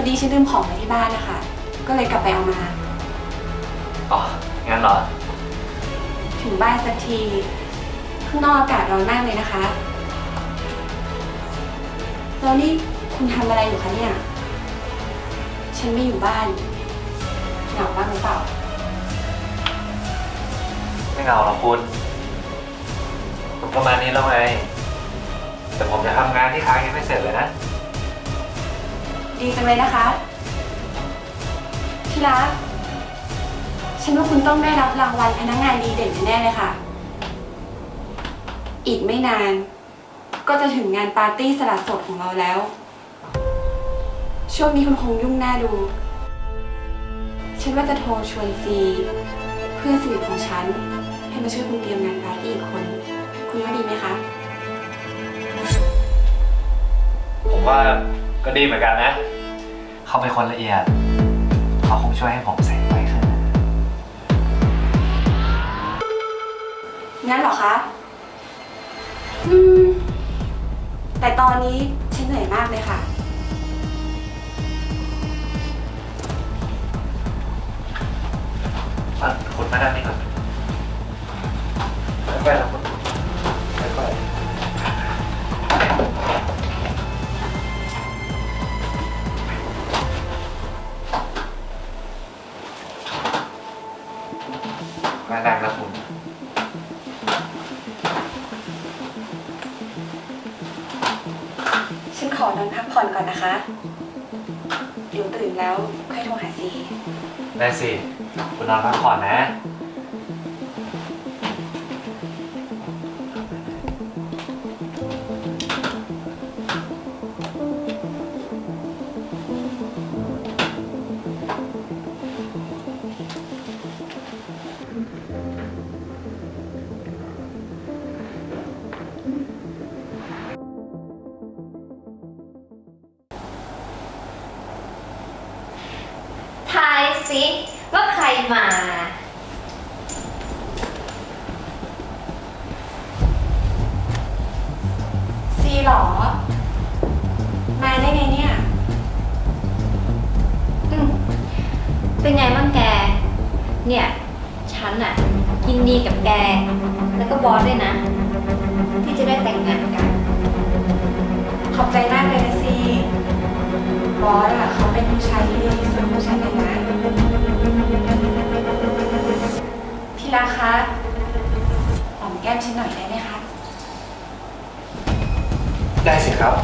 อดีฉันลืมของไว้ที่บ้านนะคะ ก็เลยกลับไปเอามา อ๋อ งั้นเหรอ ถึงบ้านสักทีข้างนอกอากาศร้อนมากเลยนะคะแล้วนี่คุณทำอะไรอยู่คะเนี่ย ฉันไม่อยู่บ้านเหงาบ้างหรือเปล่า ไม่เหงาหรอกคุณ ผมก็มานี้แล้วไง แต่ผมจะทำงานที่ค้างยังไม่เสร็จเลยนะ ดีจังเลยนะคะที่รักฉันว่าคุณต้องได้รับรางวัลพนักงานดีเด่นแน่ๆเลยค่ะ อีกไม่นาน ก็จะถึงงานปาร์ตี้สลัดสดของเราแล้ว ช่วงนี้คุณคงยุ่งหน้าดู ฉันว่าจะโทรชวนซีเพื่อนสนิทของฉัน ให้มาช่วยคุณเตรียมงานปาร์ตี้อีกคน คุณว่าดีไหมคะ ผมว่า ก็ดีเหมือนกันนะ เขาเป็นคนละเอียด เขาคงช่วยให้ผมใส่ไปขึ้นนะงั้นเหรอคะ อืม แต่ตอนนี้ฉันเหนื่อยมากเลยค่ะ ขอนอนพักผ่อนก่อนนะคะ เดี๋ยวตื่นแล้วค่อยโทรหาซีได้สิ คุณนอนพักผ่อนนะ มา ซีหรอ มาได้ไงเนี่ย อืมเป็นไงบ้างแก เนี่ย ฉันอะยินดีกับแก แล้วก็บอสด้วยนะ ที่จะได้แต่งงานกัน ขอบใจมากเลยนะซีบอสอะเขาเป็นผู้ชายที่ดีที่สุดของฉันเลยน ที่รักคะหอมแก้มฉันหน่อยได้ไหมคะ ได้สิครับ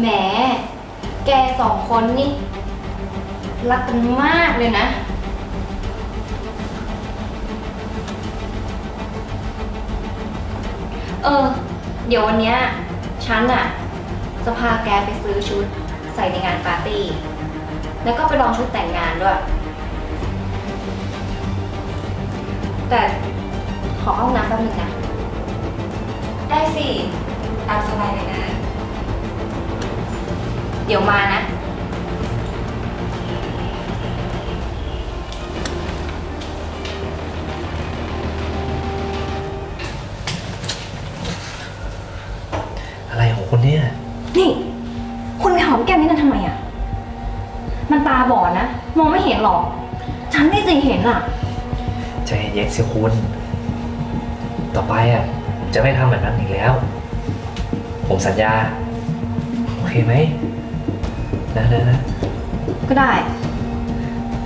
แหม แกสองคนนี่ รักกันมากเลยนะ เออ เดี๋ยววันเนี้ยฉันอะ จะพาแกไปซื้อชุดใส่ในงานปาร์ตี้ แล้วก็ไปลองชุดแต่งงานด้วย แต่ขอเข้าห้องน้ำแป๊บนึงนะ ได้สิ ตามสบายเลยนะ เดี๋ยวมานะ อะไรของคุณเนี่ย นี่ คุณไปหอมแก้มนี่นั่นทำไมอะ มันตาบอดนะ มองไม่เห็นหรอก ฉันนี่สิเห็นอะ ใจเย็นสิคุณ ต่อไปอะจะไม่ทำแบบนั้นอีกแล้ว ผมสัญญา โอเคไหม นะนะนะก็ได้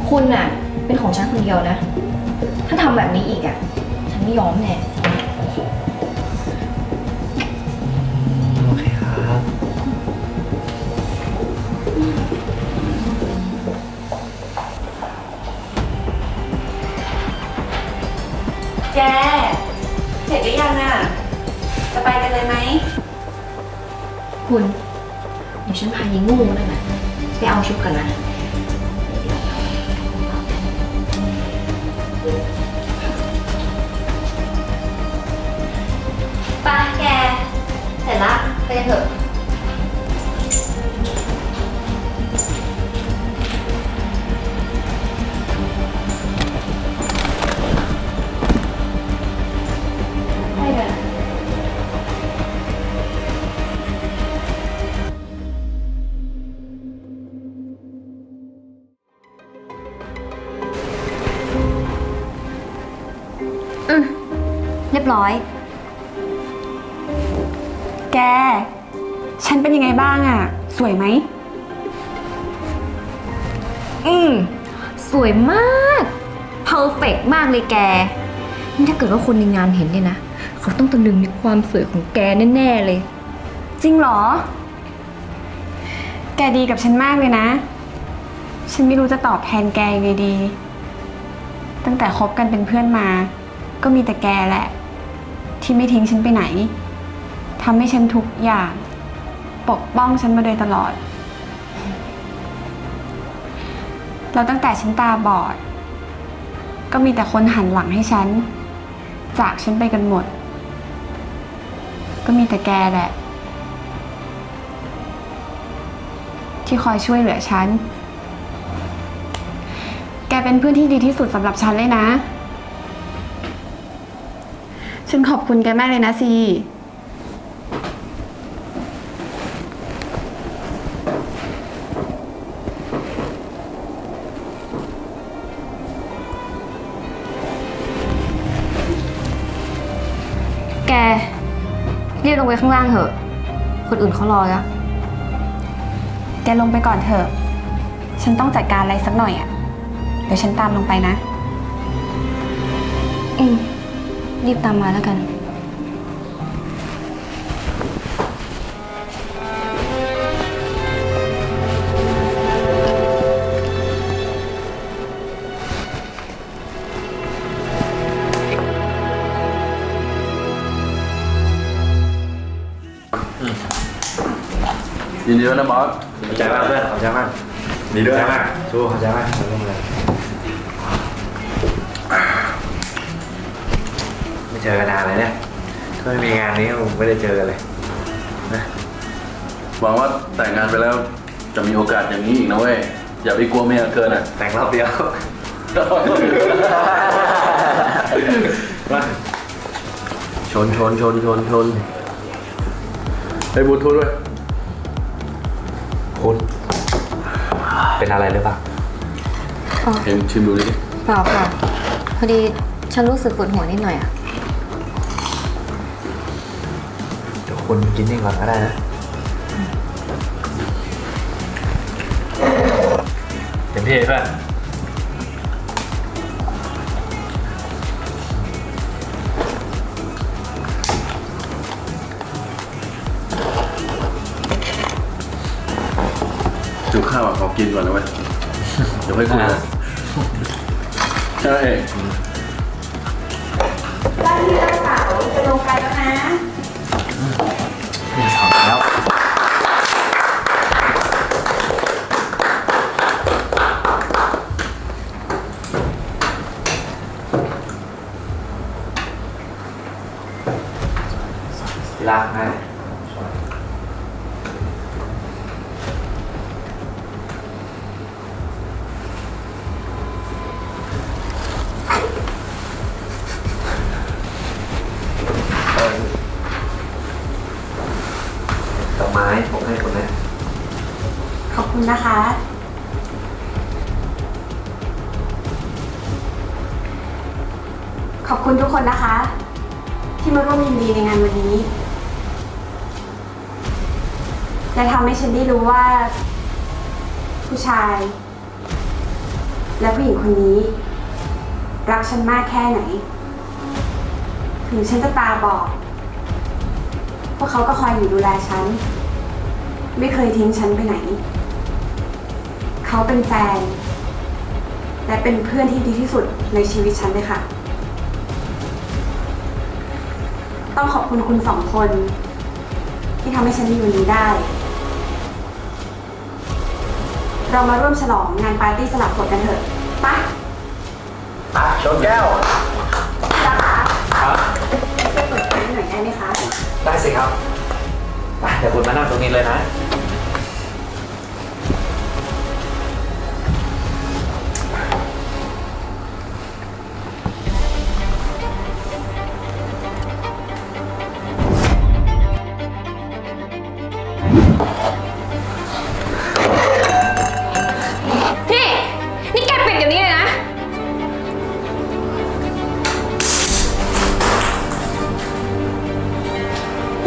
คุณน่ะ เป็นของฉันคนเดียวนะ ถ้าทำแบบนี้อีกอะ ฉันไม่ยอมแน่ โอเคครับ แก เสร็จหรือยังอะจะไปกันเลยไหม คุณ เดี๋ยวฉันพายิงงูนั่นน่ะไปเอาชุดกันนะ ร้อย แก ฉันเป็นยังไงบ้างอะ สวยไหม อืม สวยมาก เพอร์เฟกมากเลยแก นี่ถ้าเกิดว่าคนในงานเห็นเนี่ยนะ เขาต้องตะลึงในความสวยของแกแน่ ๆ เลย จริงเหรอ แกดีกับฉันมากเลยนะ ฉันไม่รู้จะตอบแทนแกยังไงดี ตั้งแต่คบกันเป็นเพื่อนมา ก็มีแต่แกแหละ ที่ไม่ทิ้งฉันไปไหนทำให้ฉันทุกอย่าง ปกป้องฉันมาโดยตลอด เราตั้งแต่ฉันตาบอด ก็มีแต่คนหันหลังให้ฉัน จากฉันไปกันหมด ก็มีแต่แกแหละ ที่คอยช่วยเหลือฉัน แกเป็นเพื่อนที่ดีที่สุดสำหรับฉันเลยนะ ฉันขอบคุณแกมากเลยนะซี แกรีบลงไปข้างล่างเถอะ คนอื่นเขารอแล้วแกลงไปก่อนเถอะ ฉันต้องจัดการอะไรสักหน่อยอะ่ะ เดี๋ยวฉันตามลงไปนะ อืม รีบตามมาแล้วกัน ยินดีด้วยนะบอส ขอบใจมากเพื่อนขอบใจมากดีด้วยขอบใจมากสู้ขอบใจมากขอบใจมากไม่ เจอกันนานเลยเนี่ยถ้าไม่มีงานนี้ผมไม่ได้เจอกันเลยนะหวังว่าแต่งงานไปแล้วจะมีโอกาสอย่างนี้อีกนะเว้ย อย่าไปกลัวเมียเกินอะ แต่งรอบเดียวมาชนชนชนชนชนไอ้บูทูธด้วยคุณเป็นอะไรหรือเปล่าเห็นชิมดูดิเปล่าค่ะ พอดีฉันรู้สึกปวดหัวนิดหน่อยอะ คุณกินนี่ก่อนก็ได้นะเต็มที่เพื่อนจุข้าวอะขอกินก่อนนะเว้ยเดี๋ยวค่อยคุยกันใช่ได้ที่รักษาจะลงกันแล้วนะ นี่สองแล้ว ลากง่ายดอกไม้ผมให้คุณนะขอบคุณนะคะ ขอบคุณทุกคนนะคะ ที่มาร่วมยินดีในงานวันนี้ และทำให้ฉันได้รู้ว่า ผู้ชาย และผู้หญิงคนนี้ รักฉันมากแค่ไหน ถึงฉันจะตาบอดพวกเขาก็คอยอยู่ดูแลฉัน ไม่เคยทิ้งฉันไปไหน เขาเป็นแฟน และเป็นเพื่อนที่ดีที่สุดในชีวิตฉันเลยค่ะ ต้องขอบคุณคุณสองคน ที่ทำให้ฉันมีวันนี้ได้ เรามาร่วมฉลองงานปาร์ตี้สลับโสดกันเถอะไปะอะชนแก้วรักคะครับ ช่วยเปิดไฟหน่อยได้ไหมคะ ได้สิครับไปเดี๋ยวคุณมานั่งตรงนี้เลยนะ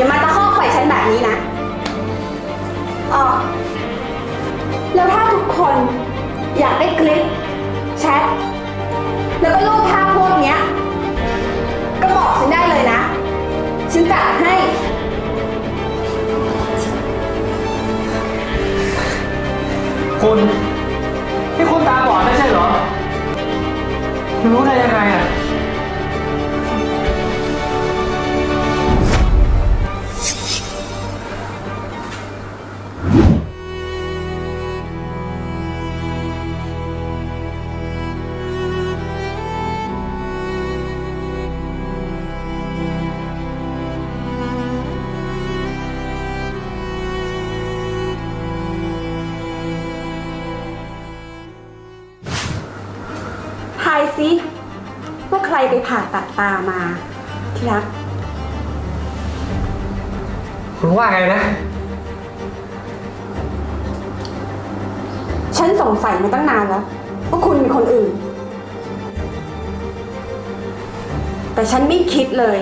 อย่ามาตะคอกใส่ฉันแบบนี้นะอ๋อแล้วถ้าทุกคนอยากได้คลิปแชทแล้วก็รูปภาพพวกเนี้ย ก็บอกฉันได้เลยนะ ฉันจัดให้ คุณ ทายซิว่าใครไปผ่าตัดตามา ที่รัก คุณว่าไงนะ ฉันสงสัยมาตั้งนานแล้วว่าคุณเป็นคนอื่น แต่ฉันไม่คิดเลย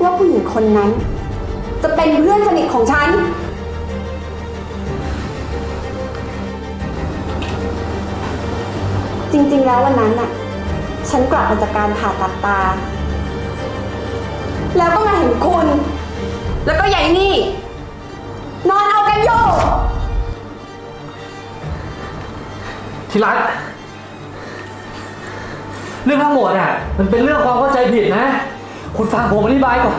ว่าผู้หญิงคนนั้น จะเป็นเพื่อนสนิทของฉัน จริงๆ แล้ววันนั้นน่ะ ฉันกลับมาจากการผ่าตัดตา แล้วก็มาเห็นคุณ แล้วก็ยายนี่ นอนเอากันอยู่ ที่รักเรื่องทั้งหมดอะ มันเป็นเรื่องความเข้าใจผิดนะ คุณฟังผมอธิบายก่อน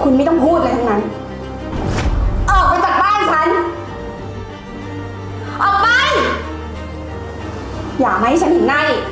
คุณไม่ต้องพูดเลยทั้งนั้น อย่ามาให้ฉันเห็นหน้าอีก